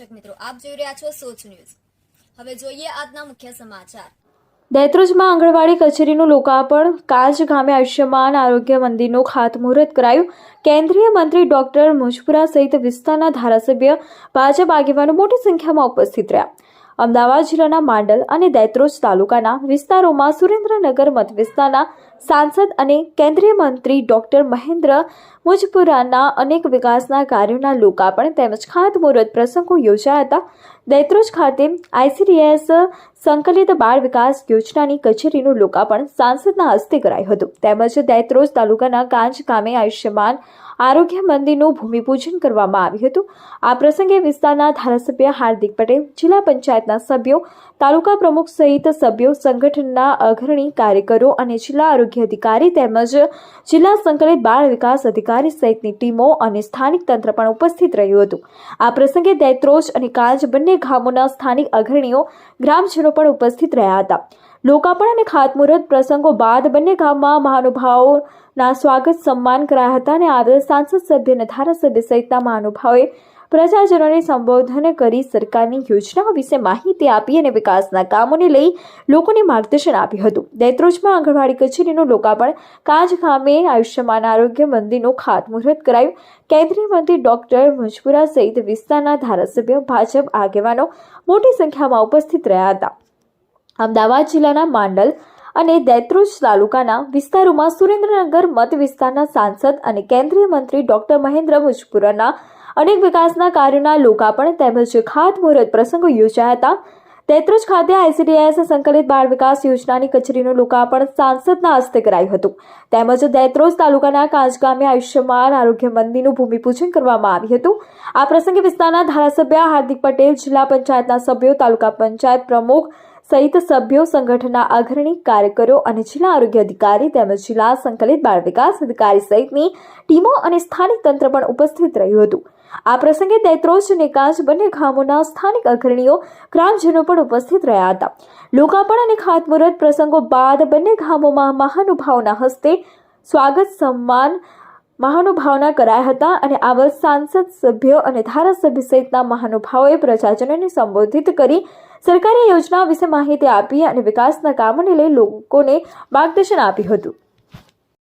દર્શક મિત્રો, આપ જોઈ રહ્યા છો સોચ ન્યૂઝ. હવે જોઈએ આજના મુખ્ય સમાચાર. દહેત્રોજમાં આંગણવાડી કચેરીનું લોકાર્પણ કાચ ગામે આયુષ્યમાન આરોગ્ય મંદિરનું ખાતમુહૂર્ત કરાયું. કેન્દ્રીય મંત્રી ડોક્ટર મુજપુરા સહિત વિસ્તારના ધારાસભ્ય ભાજપ આગેવાનો મોટી સંખ્યામાં ઉપસ્થિત રહ્યા. અમદાવાદ જિલ્લાના માંડલ અને દૈત્રોજ તાલુકાના વિસ્તારોમાં સુરેન્દ્રનગર મતવિસ્તારના સાંસદ અને કેન્દ્રીય મંત્રી ડોક્ટર મહેન્દ્ર મુજપુરાના અનેક વિકાસના કાર્યોના લોકાર્પણ તેમજ ખાતમુહૂર્ત પ્રસંગો યોજાયા હતા. દહેત્રોજ ખાતે આઈસીડીએસ સંકલિત બાળ વિકાસ યોજનાની કચેરીનું લોકાર્પણ સાંસદના હસ્તે કરાયું હતું. તેમજ દૈત્રોજ તાલુકાના કાંચ ગામે આયુષ્યમાન આરોગ્ય મંદિરનું ભૂમિપૂજન કરવામાં આવ્યું હતું. આ પ્રસંગે વિસ્તારના ધારાસભ્ય હાર્દિક પટેલ, જિલ્લા પંચાયતના સભ્યો, તાલુકા પ્રમુખ સહિત સભ્યો, સંગઠનના અગ્રણી કાર્યકરો અને જિલ્લા આરોગ્ય અધિકારી તેમજ જિલ્લા સંકલિત બાળ વિકાસ અધિકારી સહિતની ટીમો અને સ્થાનિક તંત્ર પણ ઉપસ્થિત રહ્યું હતું. આ પ્રસંગે દૈત્રોજ અને કાંચ બંને ગામોના સ્થાનિક અગ્રણીઓ, ગ્રામજનો પણ ઉપસ્થિત રહ્યા હતા. લોકાર્પણ અને ખાતમુહૂર્ત પ્રસંગો બાદ બંને ગામમાં મહાનુભાવોના સ્વાગત સન્માન કરાયા હતા અને આવેલ સાંસદ સભ્ય અને ધારાસભ્ય સહિતના મહાનુભાવોએ પ્રજાજનોને સંબોધન કરી સરકારની યોજનાઓ વિશે માહિતી આપી અને વિકાસના કામોને લઈ લોકોને માર્ગદર્શન આપ્યું હતું. દૈત્રોજમાં આંગણવાડી કચેરીનું લોકાર્પણ, કાજ ખામે આયુષ્યમાન આરોગ્ય મંદિરનું ખાતમુહૂર્ત કરાયું. કેન્દ્રીય મંત્રી ડોક્ટર મુજપુરા સહિત વિસ્તારના ધારાસભ્ય, ભાજપ આગેવાનો મોટી સંખ્યામાં ઉપસ્થિત રહ્યા હતા. અમદાવાદ જિલ્લાના માંડલ અને દૈત્રોજ તાલુકાના વિસ્તારોમાં સુરેન્દ્રનગર મત વિસ્તારના સાંસદ અને કેન્દ્રીય મંત્રી ડોક્ટર મહેન્દ્ર મુજપુરાના અનેક વિકાસના કાર્યોના લોકાર્પણ તેમજ ખાતમુહૂર્ત પ્રસંગો યોજાયા હતા. દૈત્રોજ ખાતે આઈસીડીએસ સંકલિત બાળ વિકાસ યોજનાની કચેરીનું લોકાર્પણ સાંસદના હસ્તે કરાયું હતું. તેમજ દૈત્રોજ તાલુકાના કાંચ ગામે આયુષ્યમાન આરોગ્ય મંદિરનું ભૂમિપૂજન કરવામાં આવ્યું હતું. આ પ્રસંગે વિસ્તારના ધારાસભ્ય હાર્દિક પટેલ, જિલ્લા પંચાયતના સભ્યો, તાલુકા પંચાયત પ્રમુખ સહિત સભ્યો, સંગઠનના અગ્રણી કાર્યકરો અને જિલ્લા આરોગ્ય અધિકારી તેમજ જિલ્લા સંકલિત બાળ વિકાસ અધિકારી સહિતની ટીમો અને સ્થાનિક તંત્ર પણ ઉપસ્થિત રહ્યું હતું. આ પ્રસંગે દૈત્રોજ અને કાંચ બંને ગામોના સ્થાનિક અગ્રણીઓ, ગ્રામજનો પણ ઉપસ્થિત રહ્યા હતા. લોકાર્પણ અને ખાતમુહૂર્ત પ્રસંગો બાદ બંને ગામોમાં મહાનુભાવના હસ્તે સ્વાગત સન્માન મહાનુભાવના કરાયા હતા અને આવા સાંસદ સભ્યો અને ધારાસભ્ય સહિતના મહાનુભાવોએ પ્રજાજનોને સંબોધિત કરી સરકારી યોજનાઓ વિશે માહિતી આપી અને વિકાસના કામોને લઈ લોકોને માર્ગદર્શન આપ્યું હતું.